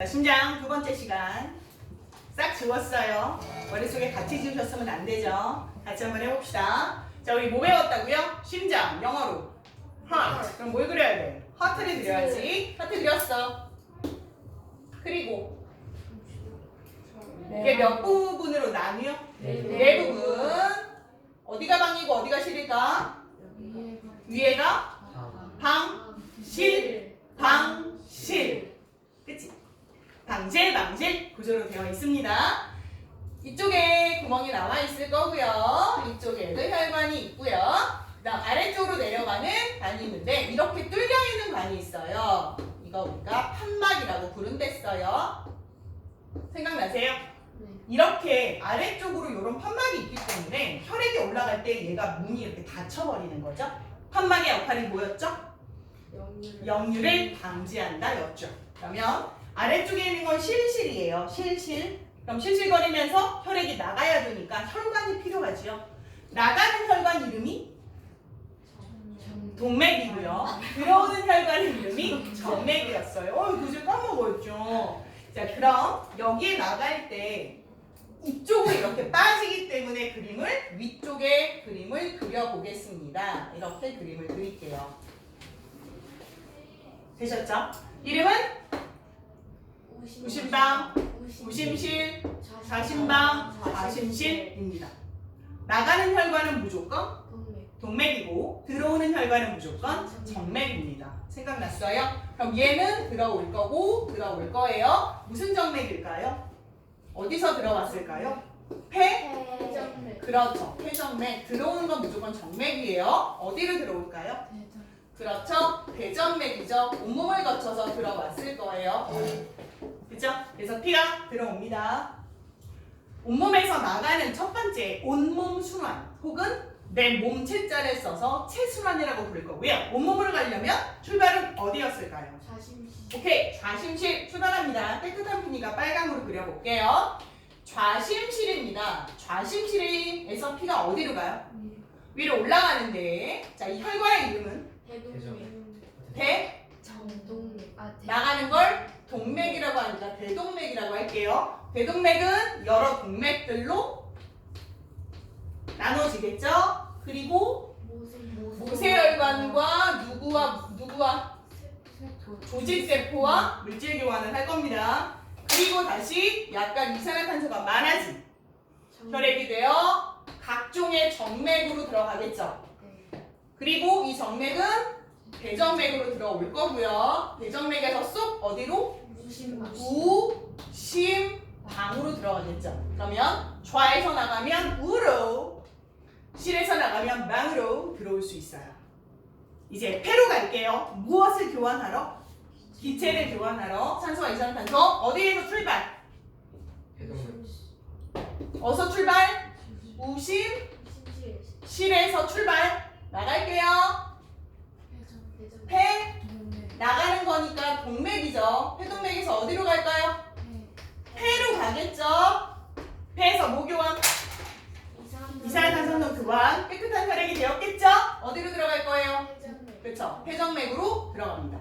자, 심장 두 번째 시간 싹 지웠어요. 머릿속에 같이 지우셨으면 안 되죠. 같이 한번 해봅시다. 자, 우리 뭐 배웠다고요? 심장, 영어로. heart. 그럼 뭘 그려야 돼? 하트를 그려야지. 하트 그렸어. 그리고 이게 몇 부분으로 나뉘어? 네 부분. 어디가 방이고 어디가 실일까? 위에가 방, 실, 방, 실. 방질, 방질 구조로 되어 있습니다. 이쪽에 구멍이 나와 있을 거고요. 이쪽에도 혈관이 있고요. 그다음 아래쪽으로 내려가는 관이 있는데 이렇게 뚫려 있는 관이 있어요. 이거 우리가 판막이라고 부른댔어요. 생각나세요? 이렇게 아래쪽으로 이런 판막이 있기 때문에 혈액이 올라갈 때 얘가 문이 이렇게 닫혀버리는 거죠. 판막의 역할이 뭐였죠? 역류를 방지한다였죠. 그러면 아래쪽에 있는 건 실실이에요. 실실. 그럼 실실거리면서 혈액이 나가야 되니까 혈관이 필요하지요. 나가는 혈관 이름이 동맥이고요. 들어오는 혈관 이름이 정맥이었어요. 어, 그제 까먹었죠. 자, 그럼 여기에 나갈 때 이쪽으로 이렇게 빠지기 때문에 그림을 위쪽에 그림을 그려보겠습니다. 이렇게 그림을 그릴게요. 되셨죠? 이름은 우심방, 우심실, 자심방, 자심실입니다. 나가는 혈관은 무조건 동맥이고 들어오는 혈관은 무조건 정맥입니다. 생각났어요? 그럼 얘는 들어올 거고 들어올 거예요. 무슨 정맥일까요? 어디서 들어왔을까요? 폐? 그렇죠. 폐정맥. 들어오는 건 무조건 정맥이에요. 어디로 들어올까요? 그렇죠. 대정맥이죠. 온몸을 거쳐서 들어왔을 거예요. 그죠? 그래서 피가 들어옵니다. 온몸에서 나가는 첫 번째 온몸 순환 혹은 내 몸체자를 써서 체순환이라고 부를 거고요. 온몸으로 가려면 출발은 어디였을까요? 오케이, 좌심실 출발합니다. 깨끗한 피니까 빨강으로 그려볼게요. 좌심실입니다. 좌심실에서 피가 어디로 가요? 위로 올라가는데, 자, 이 혈관의 이름은 대, 나가는 걸 동맥이라고 하니까 대동맥이라고 할게요. 대동맥은 여러 동맥들로 나눠지겠죠? 그리고 모세혈관과 누구와 누구와 조직세포와 물질 교환을 할 겁니다. 그리고 다시 약간 이산화탄소가 많아진 혈액이 되어 각종의 정맥으로 들어가겠죠. 그리고 이 정맥은 대정맥으로 들어올 거고요. 대정맥에서 쏙 어디로? 우심방으로 들어가겠죠. 그러면 좌에서 나가면 우로, 실에서 나가면 망으로 들어올 수 있어요. 이제 폐로 갈게요. 무엇을 교환하러? 기체를 교환하러 산소와 이산화탄소 어디에서 출발? 어서 출발? 우심 실에서 출발 나갈게요. 폐 나가는 거니까 동맥이죠. 폐동맥에서 어디로 갈까요? 폐로 가겠죠. 폐에서 뭐 교환? 이산화탄소 교환 깨끗한 혈액이 되었겠죠? 어디로 들어갈 거예요? 그렇죠. 폐정맥으로 들어갑니다.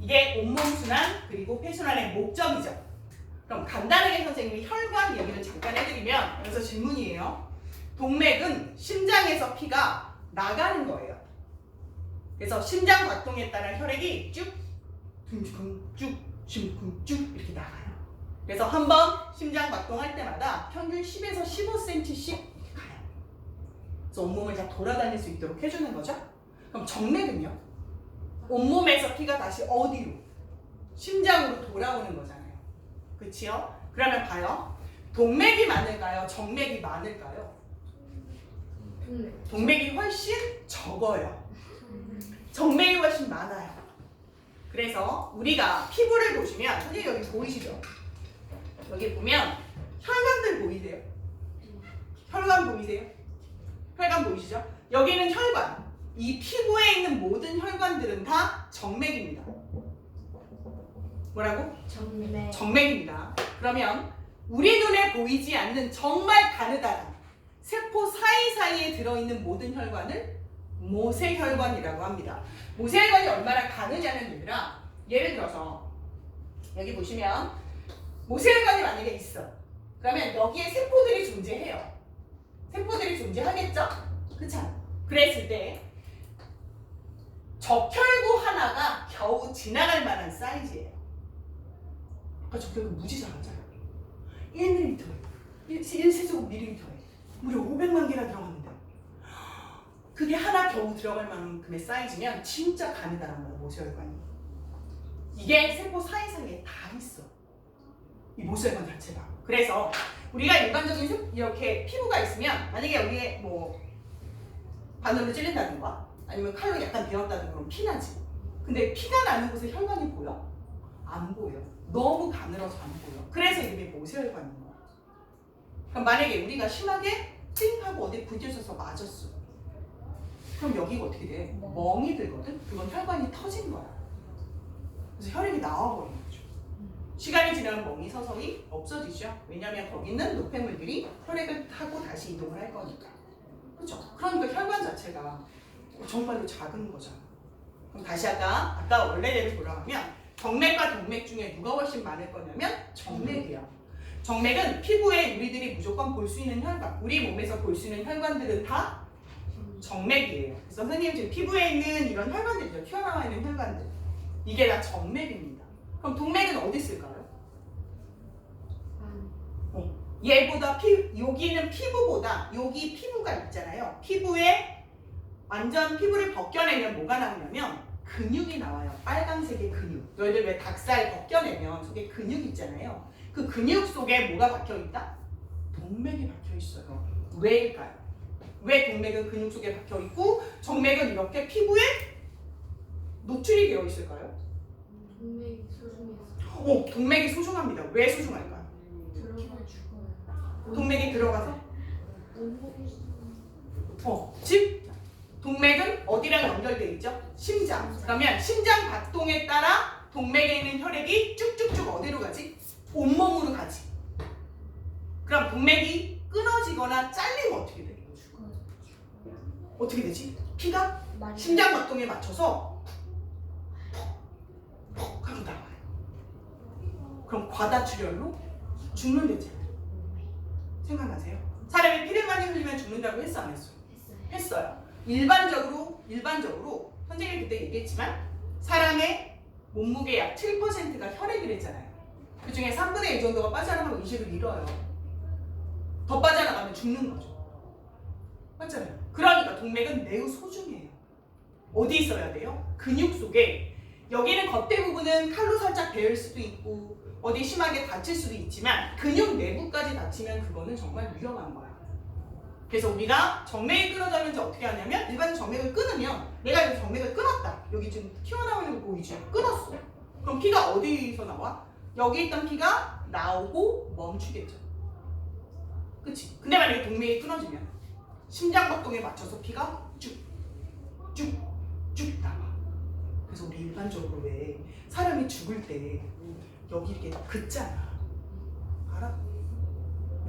이게 온몸 순환 그리고 폐순환의 목적이죠. 그럼 간단하게 선생님이 혈관 얘기를 잠깐 해드리면 여기서 질문이에요. 동맥은 심장에서 피가 나가는 거예요. 그래서 심장 박동에 따라 혈액이 쭉, 둥둥 쭉, 둥둥 쭉 이렇게 나가요. 그래서 한 번 심장 박동할 때마다 평균 10에서 15cm씩 이렇게 가요. 그래서 온몸을 다 돌아다닐 수 있도록 해주는 거죠. 그럼 정맥은요? 온몸에서 피가 다시 어디로? 심장으로 돌아오는 거잖아요. 그치요? 그러면 봐요. 동맥이 많을까요? 정맥이 많을까요? 동맥이 훨씬 적어요. 정맥이 훨씬 많아요. 그래서 우리가 피부를 보시면 선생님 여기 보이시죠? 여기 보면 혈관들 보이세요? 혈관 보이세요? 혈관 보이시죠? 여기는 혈관. 이 피부에 있는 모든 혈관들은 다 정맥입니다. 뭐라고? 정맥입니다. 그러면 우리 눈에 보이지 않는 정말 가느다란 세포 사이사이에 들어있는 모든 혈관을 모세혈관이라고 합니다. 모세혈관이 얼마나 가느냐는 아니라 예를 들어서 여기 보시면 모세혈관이 만약에 있어. 그러면 여기에 세포들이 존재해요. 세포들이 존재하겠죠? 그렇죠? 그랬을 때 적혈구 하나가 겨우 지나갈 만한 사이즈예요. 아까 적혈구 무지 작았잖아요. 1mm에 1세제곱 밀리미터에 무려 500만 개나 들어갔는데 그게 하나 겨우 들어갈 만큼의 사이즈면 진짜 가느다란 거야 모세혈관이. 이게 세포 사이사이에 다 있어. 이 모세혈관 자체가. 그래서 우리가 일반적인 세- 이렇게 피부가 있으면 만약에 여기에 뭐 바늘로 찔린다든가 아니면 칼로 약간 베었다든가 그러면 피나지. 근데 피가 나는 곳에 혈관이 보여? 안 보여. 너무 가늘어서 안 보여. 그래서 이름이 모세혈관인 거야. 그럼 만약에 우리가 심하게 띵하고 어디 부딪혀서 맞았어. 그럼 여기가 어떻게 돼? 멍이 들거든? 그건 혈관이 터진 거야. 그래서 혈액이 나와버리는 거죠. 시간이 지나면 멍이 서서히 없어지죠. 왜냐하면 거기는 노폐물들이 혈액을 타고 다시 이동을 할 거니까. 그렇죠? 그러니까 혈관 자체가 정말로 작은 거잖아. 그럼 다시 아까 아까 원래대로 돌아가면 정맥과 동맥 중에 누가 훨씬 많을 거냐면 정맥이야. 정맥은 피부에 우리들이 무조건 볼 수 있는 혈관, 우리 몸에서 볼 수 있는 혈관들은 다 정맥이에요. 그래서 선생님 지금 피부에 있는 이런 혈관들이죠. 튀어나와 있는 혈관들. 이게 다 정맥입니다. 그럼 동맥은 어디 있을까요? 얘보다 피 여기는 피부보다 여기 피부가 있잖아요. 피부에 완전 피부를 벗겨내면 뭐가 나오냐면 근육이 나와요. 빨강색의 근육. 너희들 왜 닭살 벗겨내면 속에 근육 있잖아요. 그 근육 속에 뭐가 박혀 있다? 동맥이 박혀 있어요. 왜일까요? 왜 동맥은 근육 속에 박혀 있고 정맥은 이렇게 피부에 노출이 되어 있을까요? 동맥이 소중해서 오, 동맥이 소중합니다. 왜 소중할까요? 들어가 죽어요. 동맥이 들어가서 어, 즉 동맥은 어디랑 연결돼 있죠? 심장. 그러면 심장 박동에 따라 동맥에 있는 혈액이 쭉쭉쭉 어디로 가지? 온몸으로 가지. 그럼 동맥이 끊어지거나 잘리면 어떻게 돼? 어떻게 되지? 피가 심장 박동에 맞춰서 푹 하고 나와요. 그럼 과다출혈로 죽는 되지. 생각나세요? 사람이 피를 많이 흘리면 죽는다고 했어 안 했어? 했어요. 했어요. 일반적으로 일반적으로 선생님이 그때 얘기했지만 사람의 몸무게 약 7%가 혈액이랬잖아요. 그 중에 3분의 1 정도가 빠져나가면 의식을 잃어요. 더 빠져나가면 죽는 거죠. 맞잖아요. 그러니까 동맥은 매우 소중해요. 어디 있어야 돼요? 근육 속에 여기는 겉에 부분은 칼로 살짝 베일 수도 있고 어디 심하게 다칠 수도 있지만 근육 내부까지 다치면 그거는 정말 위험한 거야. 그래서 우리가 정맥이 끊어졌는지 어떻게 하냐면 일반 정맥을 끊으면 내가 여기 정맥을 끊었다. 여기 지금 튀어나오는 거 보이죠? 끊었어. 그럼 피가 어디서 나와? 여기 있던 피가 나오고 멈추겠죠. 그치? 근데 만약에 동맥이 끊어지면 심장 박동에 맞춰서 피가 쭉쭉쭉 나와. 그래서 우리 일반적으로 왜 사람이 죽을 때 여기 이렇게 긋잖아. 알아?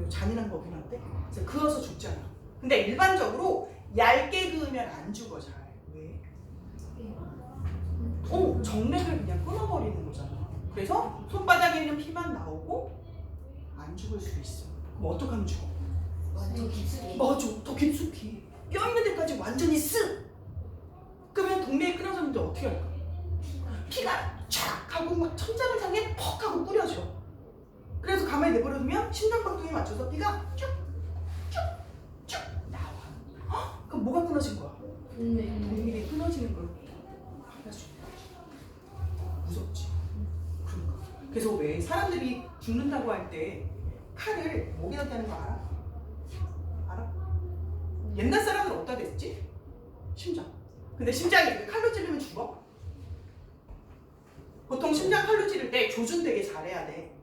잔인한 거긴 한데 그래서 그어서 죽잖아. 근데 일반적으로 얇게 그으면 안 죽어 잘. 왜? 어, 정맥을 그냥 끊어버리는 거잖아. 그래서 손바닥에 있는 피만 나오고 안 죽을 수 있어. 그럼 어떡하면 죽어? 완전 깊숙이. 맞아, 더 깊숙이. 뼈 있는 데까지 완전히 쓱! 그러면 동맥이 끊어졌는데 어떻게 할까? 피가 쫙 하고 막 천장을 향해 퍽 하고 뿌려져. 그래서 가만히 내버려두면 심장박동에 맞춰서 피가 쭉쭉쭉 나와. 헉, 그럼 뭐가 끊어진 거야? 동맥. 동맥이 끊어지는 걸 알아주는 거지. 무섭지. 그러니까. 그래서 왜 사람들이 죽는다고 할 때 칼을 목에다 대는 거? 알아? 옛날 사람들은 어디다 댔지? 심장. 근데 심장이 이렇게 칼로 찌르면 죽어? 보통 심장 칼로 찌를 때 조준 되게 잘해야 돼.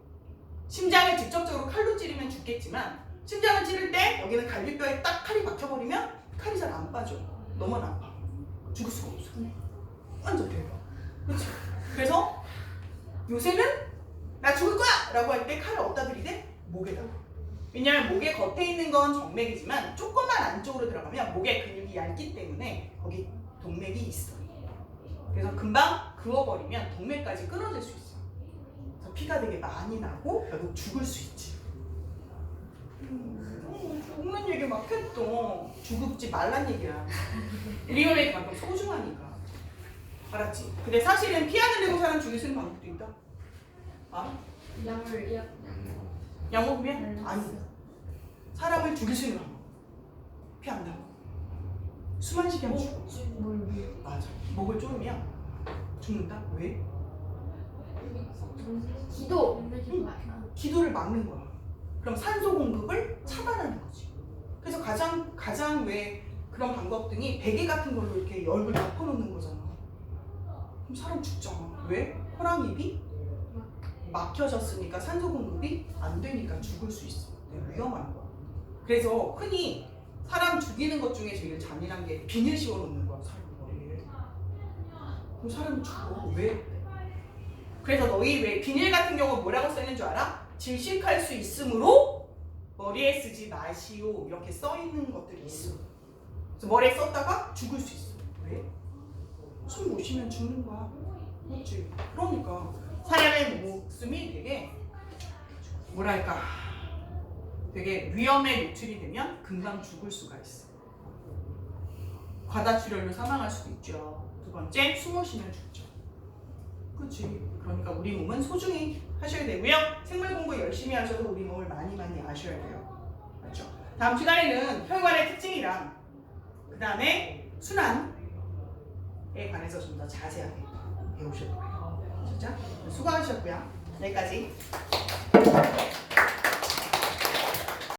심장을 직접적으로 칼로 찌르면 죽겠지만 심장을 찌를 때 여기는 갈비뼈에 딱 칼이 박혀버리면 칼이 잘 안 빠져. 너무 아파. 죽을 수가 없어. 완전 대박. 그렇지? 그래서 요새는 나 죽을 거야! 라고 할 때 칼을 어디다 들이대? 목에다가. 왜냐면 목의 겉에 있는 건 정맥이지만 조금만 안쪽으로 들어가면 목의 근육이 얇기 때문에 거기 동맥이 있어. 그래서 금방 그어버리면 동맥까지 끊어질 수 있어. 그래서 피가 되게 많이 나고 결국 죽을 수 있지. 음, 어, 죽는 얘기 막 했어. 죽읍지 말란 얘기야. 리얼에게 만큼 소중하니까. 알았지? 근데 사실은 피안 흘리고 사람 죽일 수 있는 방법도 있다. 아? 약을 약 약 먹으면? 아니. 사람을 죽일 수 있는 방법. 피안 나고. 쉬게 하면 죽어. 맞아. 목을 조르면 죽는다? 왜? 기도 기도를 막는 거야. 그럼 산소 공급을 차단하는 거지. 그래서 가장 가장 왜 그런 방법 등이 베개 같은 걸로 이렇게 열을 덮어놓는 거잖아. 그럼 사람 죽잖아. 왜? 호랑이비 막혀졌으니까 산소 공급이 안 되니까 죽을 수 있어. 네, 위험한 거야. 그래서 흔히 사람 죽이는 것 중에 제일 잔인한 게 비닐 씌워놓는 거야 사람 머리에. 그럼 사람이 죽어. 왜? 그래서 너희 왜 비닐 같은 경우 뭐라고 써있는 줄 알아? 질식할 수 있으므로 머리에 쓰지 마시오 이렇게 써 있는 것들이 있어. 그래서 머리에 썼다가 죽을 수 있어. 왜? 숨 못 쉬면 죽는 거야. 그렇지. 그러니까 사람의 목숨이 되게 뭐랄까 되게 위험에 노출이 되면 금방 죽을 수가 있어. 과다출혈로 사망할 수도 있죠. 두 번째 숨못 쉬면 죽죠. 그렇지. 그러니까 우리 몸은 소중히 하셔야 되고요. 생물 공부 열심히 하셔서 우리 몸을 많이 많이 아셔야 돼요. 맞죠? 다음 시간에는 혈관의 특징이랑 그 다음에 순환에 관해서 좀 더 자세하게 배우실 거예요. 진짜 수고하셨고요. 여기까지.